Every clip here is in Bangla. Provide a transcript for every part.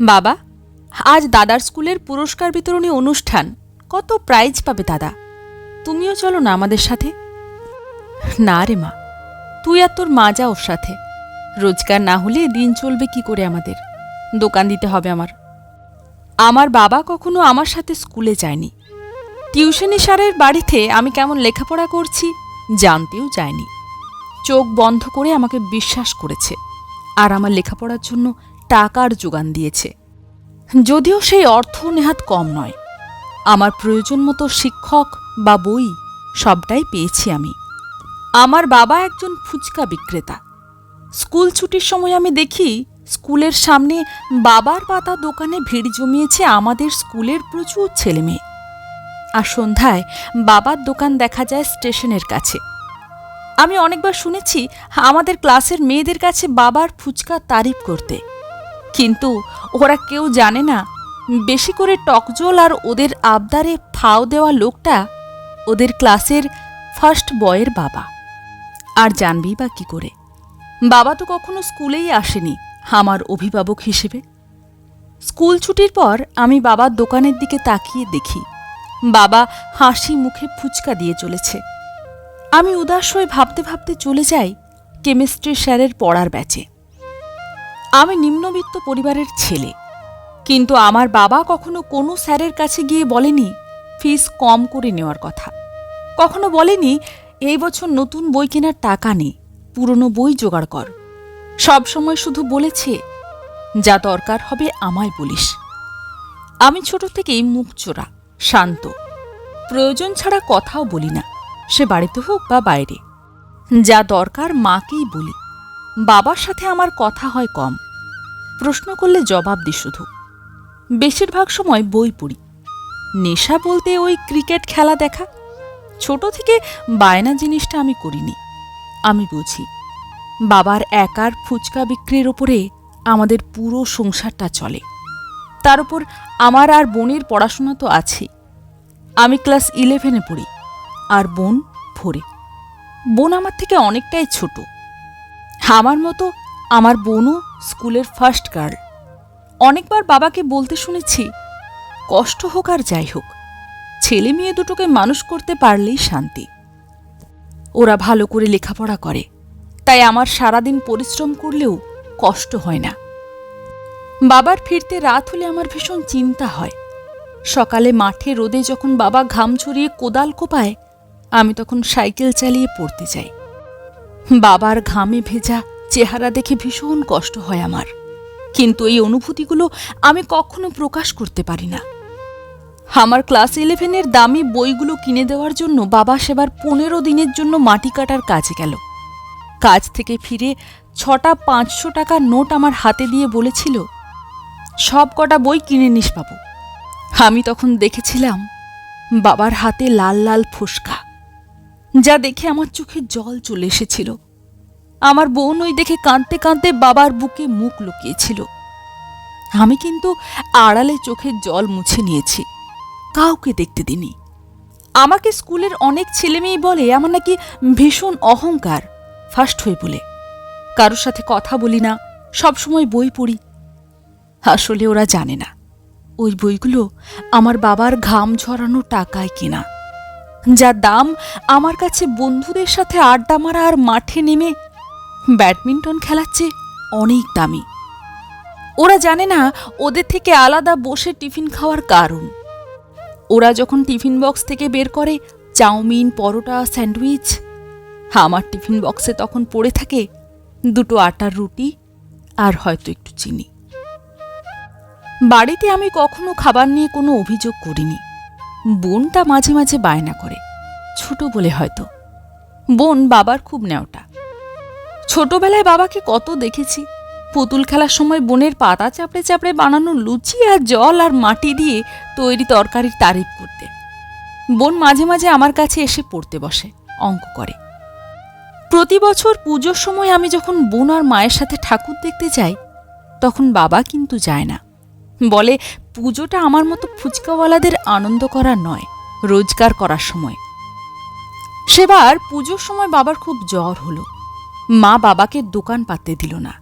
বাবা, আজ দাদার স্কুলের পুরস্কার বিতরণী অনুষ্ঠান। কত প্রাইজ পাবে দাদা? তুমিও চলো না আমাদের সাথে। না রে মা, তুই আর তোর মা যা ওর সাথে। রোজগার না হলে দিন চলবে কি করে আমাদের? দোকান দিতে হবে আমার। আমার বাবা কখনো আমার সাথে স্কুলে যায়নি। টিউশনি সারের বাড়িতে আমি কেমন লেখাপড়া করছি জানতেও যায়নি। চোখ বন্ধ করে আমাকে বিশ্বাস করেছে। আর আমার লেখাপড়ার জন্য টাকার যোগান দিয়েছে। যদিও সেই অর্থ নেহাত কম নয়। আমার প্রয়োজন মতো শিক্ষক বা বই সবটাই পেয়েছি আমি। আমার বাবা একজন ফুচকা বিক্রেতা। স্কুল ছুটির সময় আমি দেখি স্কুলের সামনে বাবার পাতা দোকানে ভিড় জমিয়েছে আমাদের স্কুলের প্রচুর ছেলেমেয়ে আর সন্ধ্যায় বাবার দোকান দেখা যায় স্টেশনের কাছে। আমি অনেকবার শুনেছি আমাদের ক্লাসের মেয়েদের কাছে বাবার ফুচকা তারিফ করতে। কিন্তু ওরা কেউ জানে না, বেশি করে টকজল আর ওদের আবদারে ফাও দেওয়া লোকটা ওদের ক্লাসের ফার্স্ট বয়ের বাবা। আর জানবি বা কি করে? বাবা তো কখনো স্কুলেই আসেনি আমার অভিভাবক হিসেবে। স্কুল ছুটির পর আমি বাবার দোকানের দিকে তাকিয়ে দেখি, বাবা হাসি মুখে ফুচকা দিয়ে চলেছে। আমি উদাস হয়ে ভাবতে ভাবতে চলে যাই কেমিস্ট্রি স্যারের পড়ার ব্যাচে। আমি নিম্নবিত্ত পরিবারের ছেলে। কিন্তু আমার বাবা কখনো কোনো স্যারের কাছে গিয়ে বলেনি, ফিস কম করে নেওয়ার কথা। কখনো বলেনি, এই বছর নতুন বই কেনার টাকা নেই, পুরনো বই জোগাড় কর। সব সময় শুধু বলেছে, যা দরকার হবে আমায় বলিস। আমি ছোট থেকেই মুখ চোরা, শান্ত। প্রয়োজন ছাড়া কথাও বলি না, সে বাড়িতে হোক বা বাইরে। যা দরকার মাকেই বলি। বাবার সাথে আমার কথা হয় কম। প্রশ্ন করলে জবাব দিই শুধু। বেশিরভাগ সময় বই পড়ি। নেশা বলতে ওই ক্রিকেট খেলা দেখা। ছোট থেকে বায়না জিনিসটা আমি করিনি। আমি বুঝি, বাবার একার ফুচকা বিক্রির ওপরে আমাদের পুরো সংসারটা চলে। তার উপর আমার আর বোনের পড়াশোনা তো আছেই আমি ক্লাস ইলেভেনে পড়ি, আর বোন ফোরে বোন আমার থেকে অনেকটাই ছোট। আমার মতো আমার বোনও স্কুলের ফার্স্ট গার্ল অনেকবার বাবাকে বলতে শুনেছি, কষ্ট হোক আর যাই হোক, ছেলে মেয়ে দুটোকে মানুষ করতে পারলেই শান্তি। ওরা ভালো করে লেখাপড়া করে, তাই আমার সারাদিন পরিশ্রম করলেও কষ্ট হয় না। বাবার ফিরতে রাত হলে আমার ভীষণ চিন্তা হয়। সকালে মাঠে রোদে যখন বাবা ঘাম ছড়িয়ে কোদাল কোপায়, আমি তখন সাইকেল চালিয়ে পড়তে যাই। বাবার ঘামে ভেজা চেহারা দেখে ভীষণ কষ্ট হয় আমার। কিন্তু এই অনুভূতিগুলো আমি কখনো প্রকাশ করতে পারি না। আমার ক্লাস ইলেভেনের দামি বইগুলো কিনে দেওয়ার জন্য বাবা সেবার পনেরো দিনের জন্য মাটি কাটার কাজে গেল। কাজ থেকে ফিরে ছটা পাঁচশো টাকার নোট আমার হাতে দিয়ে বলেছিল, সব কটা বই কিনে নিস বাবু। আমি তখন দেখেছিলাম, বাবার হাতে লাল লাল ফোসকা। যা দেখে আমার চোখে জল চলে এসেছিল। আমার বোন ওই দেখে কাঁদতে কাঁদতে বাবার বুকে মুখ লুকিয়েছিল। আমি কিন্তু আড়ালে চোখের জল মুছে নিয়েছি, কাউকে দেখতে দিনি আমাকে স্কুলের অনেক ছেলেমেয়ে বলে, আমার নাকি ভীষণ অহংকার ফার্স্ট হয়ে বলে। কারোর সাথে কথা বলি না সবসময় বই পড়ি। আসলে ওরা জানে না, ওই বইগুলো আমার বাবার ঘাম ঝরানো টাকায় কেনা। যার দাম আমার কাছে বন্ধুদের সাথে আড্ডা মারা আর মাঠে নেমে ব্যাডমিন্টন খেলাচ্ছে অনেক দামি। ওরা জানে না ওদের থেকে আলাদা বসে টিফিন খাওয়ার কারণ। ওরা যখন টিফিন বক্স থেকে বের করে, চাউমিন, পরোটা, স্যান্ডউইচ, আমার টিফিন বক্সে তখন পড়ে থাকে দুটো আটার রুটি আর হয়তো একটু চিনি। বাড়িতে আমি কখনো খাবার নিয়ে কোনো অভিযোগ করিনি। বোনটা মাঝে মাঝে বায়না করে, ছোট বলে হয়তো। বোন বাবার খুব নেওটা ছোটবেলায় বাবাকে কত দেখেছি, পুতুল খেলার সময় বোনের পাতা চাপড়ে চাপড়ে বানানো লুচি আর জল আর মাটি দিয়ে তৈরি তরকারির তারিফ করতে। বোন মাঝে মাঝে আমার কাছে এসে পড়তে বসে, অঙ্ক করে। প্রতি বছর পুজোর সময় আমি যখন বোন আর মায়ের সাথে ঠাকুর দেখতে যাই, তখন বাবা কিন্তু যায় না। বলে পুজোটা আমার মতো ফুচকাওয়ালাদের আনন্দ করা নয়, রোজগার করার সময়। সেবার পুজোর সময় বাবার খুব জ্বর হলো। মা বাবাকে দোকান পাততে দিল না।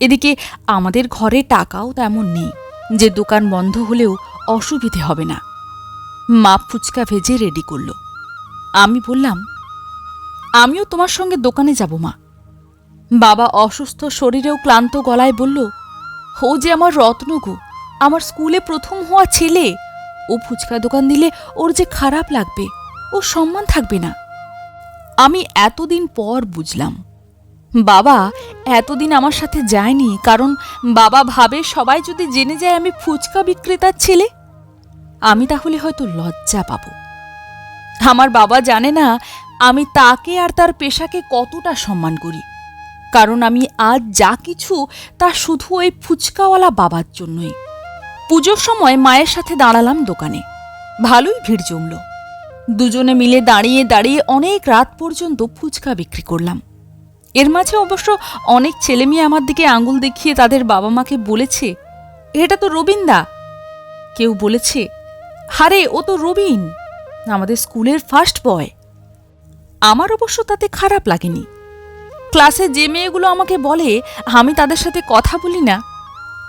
এদিকে আমাদের ঘরে টাকাও তেমন নেই, যে দোকান বন্ধ হলেও অসুবিধে হবে না। মা ফুচকা ভেজে রেডি করল। আমি বললাম, আমিও তোমার সঙ্গে দোকানে যাব, মা। বাবা অসুস্থ শরীরেও ক্লান্ত গলায় বলল, ও যে আমার রত্নগু। আমার স্কুলে প্রথম হওয়া ছেলে। ও ফুচকা দোকান দিলে ওর যে খারাপ লাগবে ও সম্মান থাকবে না। আমি এতদিন পর বুঝলাম। বাবা এতদিন আমার সাথে যায়নি, কারণ বাবা ভাবে সবাই যদি জেনে যায় আমি ফুচকা বিক্রেতার ছেলে, আমি তাহলে হয়তো লজ্জা পাব। আমার বাবা জানে না আমি তাকে আর তার পেশাকে কতটা সম্মান করি, কারণ আমি আজ যা কিছু তা শুধু ওই ফুচকাওয়ালা বাবার জন্যই। পুজোর সময় মায়ের সাথে দাঁড়ালাম দোকানে। ভালোই ভিড় জমল। দুজনে মিলে দাঁড়িয়ে দাঁড়িয়ে অনেক রাত পর্যন্ত ফুচকা বিক্রি করলাম। এর মাঝে অবশ্য অনেক ছেলেমেয়ে আমার দিকে আঙুল দেখিয়ে তাদের বাবা মাকে বলেছে, এটা তো রবিন্দা কেউ বলেছে, হারে, ও তো রবিন, আমাদের স্কুলের ফার্স্ট বয় আমার অবশ্য তাতে খারাপ লাগেনি। ক্লাসে যে মেয়েগুলো আমাকে বলে, আমি তাদের সাথে কথা বলি না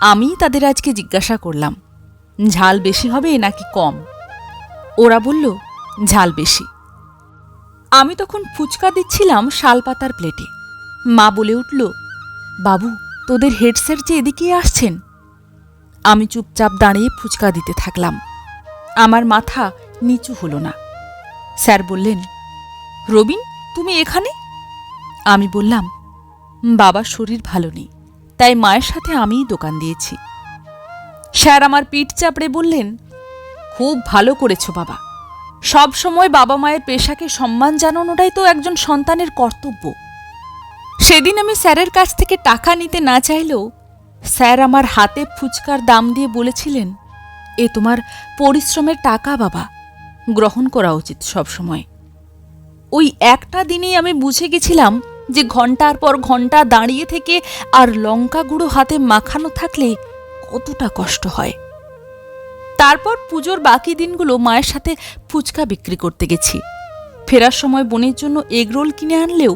আমি তাদের আজকে জিজ্ঞাসা করলাম, ঝাল বেশি হবে নাকি কম? ওরা বলল, ঝাল বেশি। আমি তখন ফুচকা দিচ্ছিলাম শালপাতার প্লেটে। মা বলে উঠল, বাবু, তোদের হেডসেট যে এদিকেই আসছেন? আমি চুপচাপ দাঁড়িয়ে ফুচকা দিতে থাকলাম। আমার মাথা নিচু হলো না। স্যার বললেন, রবিন, তুমি এখানে? আমি বললাম বাবার শরীর ভালো নেই। তাই মায়ের সাথে আমিই দোকান দিয়েছি। স্যার আমার পিঠ চাপড়ে বললেন, খুব ভালো করেছ বাবা। সব সময় বাবা মায়ের পেশাকে সম্মান জানানোটাই তো একজন সন্তানের কর্তব্য। সেদিন আমি স্যারের কাছ থেকে টাকা নিতে না চাইলেও স্যার আমার হাতে ফুচকার দাম দিয়ে বলেছিলেন, এ তোমার পরিশ্রমের টাকা বাবা, গ্রহণ করা উচিত সব সময়। ওই একটা দিনেই আমি বুঝে গেছিলাম যে ঘণ্টার পর ঘণ্টা দাঁড়িয়ে থেকে আর লঙ্কা গুঁড়ো হাতে মাখানো থাকলে কতটা কষ্ট হয়। তারপর পুজোর বাকি দিনগুলো মায়ের সাথে ফুচকা বিক্রি করতে গেছি। ফেরার সময় বোনের জন্য এগরোল কিনে আনলেও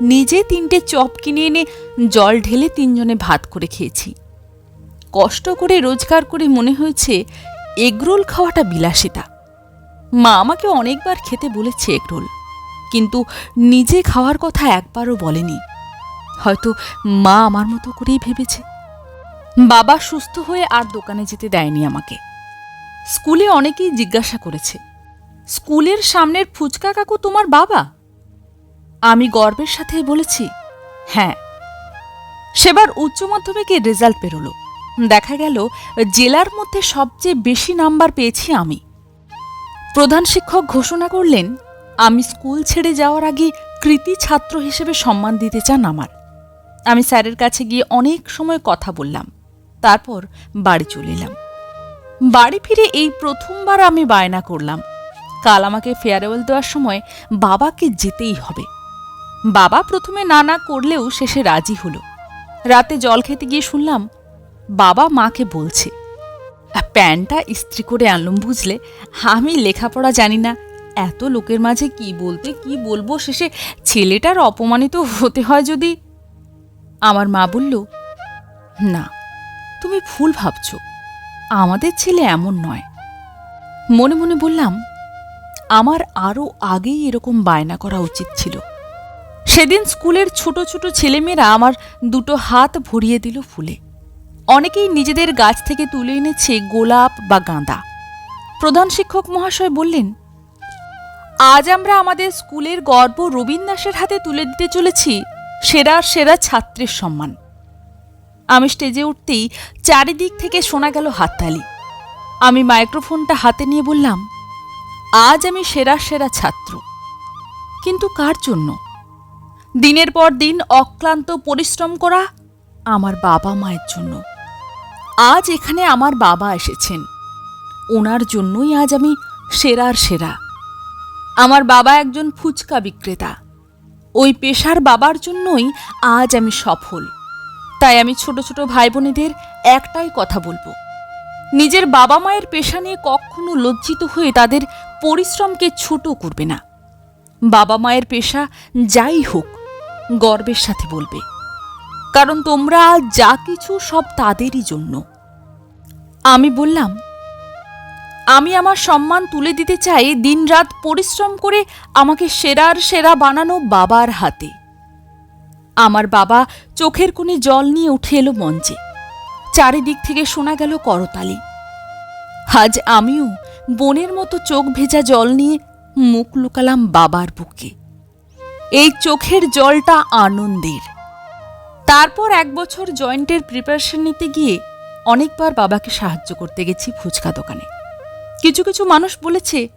নিজে তিনটে চপ কিনে এনে জল ঢেলে তিনজনে ভাত করে খেয়েছি। কষ্ট করে রোজগার করে মনে হয়েছে এগরোল খাওয়াটা বিলাসিতা। মা আমাকে অনেকবার খেতে বলেছে এগরোল কিন্তু নিজে খাওয়ার কথা একবারও বলেনি। হয়তো মা আমার মতো করেই ভেবেছে। বাবা সুস্থ হয়ে আর দোকানে যেতে দেয়নি আমাকে। স্কুলে অনেকেই জিজ্ঞাসা করেছে, স্কুলের সামনের ফুচকা কাকু তোমার বাবা? আমি গর্বের সাথে বলেছি হ্যাঁ। সেবার উচ্চ মাধ্যমিকের রেজাল্ট বেরোলো দেখা গেল, জেলার মধ্যে সবচেয়ে বেশি নাম্বার পেয়েছি আমি। প্রধান শিক্ষক ঘোষণা করলেন আমি স্কুল ছেড়ে যাওয়ার আগে কৃতি ছাত্র হিসেবে সম্মান দিতে চান আমার। আমি স্যারের কাছে গিয়ে অনেক সময় কথা বললাম, তারপর বাড়ি চলে এলাম। বাড়ি ফিরে এই প্রথমবার আমি বায়না করলাম। কাল আমাকে ফেয়ারওয়েল দেওয়ার সময় বাবাকে যেতেই হবে। বাবা প্রথমে না না করলেও শেষে রাজি হলো। রাতে জল খেতে গিয়ে শুনলাম বাবা মাকে বলছে, প্যান্টটা ইস্ত্রি করে আনলুম বুঝলে, আমি লেখাপড়া জানি না এত লোকের মাঝে কি বলতে, কি বলব? শেষে ছেলেটার অপমানিত হতে হয় যদি? আমার মা বলল, না, তুমি ভুল ভাবছ। আমাদের ছেলে এমন নয়। মনে মনে বললাম, আমার আরও আগেই এরকম বায়না করা উচিত ছিল। সেদিন স্কুলের ছোট ছোট ছেলেমেয়েরা আমার দুটো হাত ভরিয়ে দিল ফুলে। অনেকেই নিজেদের গাছ থেকে তুলে এনেছে গোলাপ বা গাঁদা। প্রধান শিক্ষক মহাশয় বললেন আজ আমরা আমাদের স্কুলের গর্ব রবীন দাসের হাতে তুলে দিতে চলেছি সেরা সেরা ছাত্রের সম্মান। আমি স্টেজে উঠতেই চারিদিক থেকে শোনা গেল হাততালি। আমি মাইক্রোফোনটা হাতে নিয়ে বললাম, আজ আমি সেরা সেরা ছাত্র। কিন্তু কার জন্য? দিনের পর দিন অক্লান্ত পরিশ্রম করা আমার বাবা মায়ের জন্য। আজ এখানে আমার বাবা এসেছেন। ওনার জন্যই আজ আমি সেরার সেরা। আমার বাবা একজন ফুচকা বিক্রেতা। ওই পেশার বাবার জন্যই আজ আমি সফল। তাই আমি ছোট ছোট ভাই বোনেদের একটাই কথা বলব। নিজের বাবা মায়ের পেশা নিয়ে কখনো লজ্জিত হয়ে তাদের পরিশ্রমকে ছোট করবে না। বাবা মায়ের পেশা যাই হোক, গর্বের সাথে বলবে। কারণ তোমরা যা কিছু সব তাদেরই জন্য। আমি বললাম আমি আমার সম্মান তুলে দিতে চাই, দিনরাত পরিশ্রম করে আমাকে সেরার সেরা বানানো বাবার হাতে। আমার বাবা চোখের কোণে জল নিয়ে উঠে এলো মঞ্চে। চারিদিক থেকে শোনা গেল করতালি। আজ আমিও বনের মতো চোখ ভেজা জল নিয়ে মুখ লুকালাম বাবার বুকে। এই চোখের জলটা আনন্দের। তারপর এক বছর জয়েন্টের প্রিপারেশন নিতে গিয়ে অনেকবার বাবাকে সাহায্য করতে গেছি ফুচকা দোকানে। কিছু কিছু মানুষ বলেছে,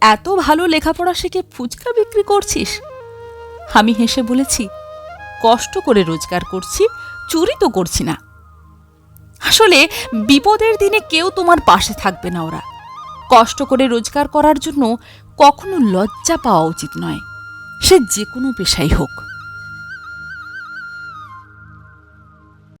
এত ভালো লেখাপড়া শিখে ফুচকা বিক্রি করছিস? আমি হেসে বলেছি, কষ্ট করে রোজগার করছি, চুরি তো করছি না। আসলে বিপদের দিনে কেউ তোমার পাশে থাকবে না ওরা। কষ্ট করে রোজগার করার জন্য কখনো লজ্জা পাওয়া উচিত নয়। সে যে কোনো পেশাই হোক।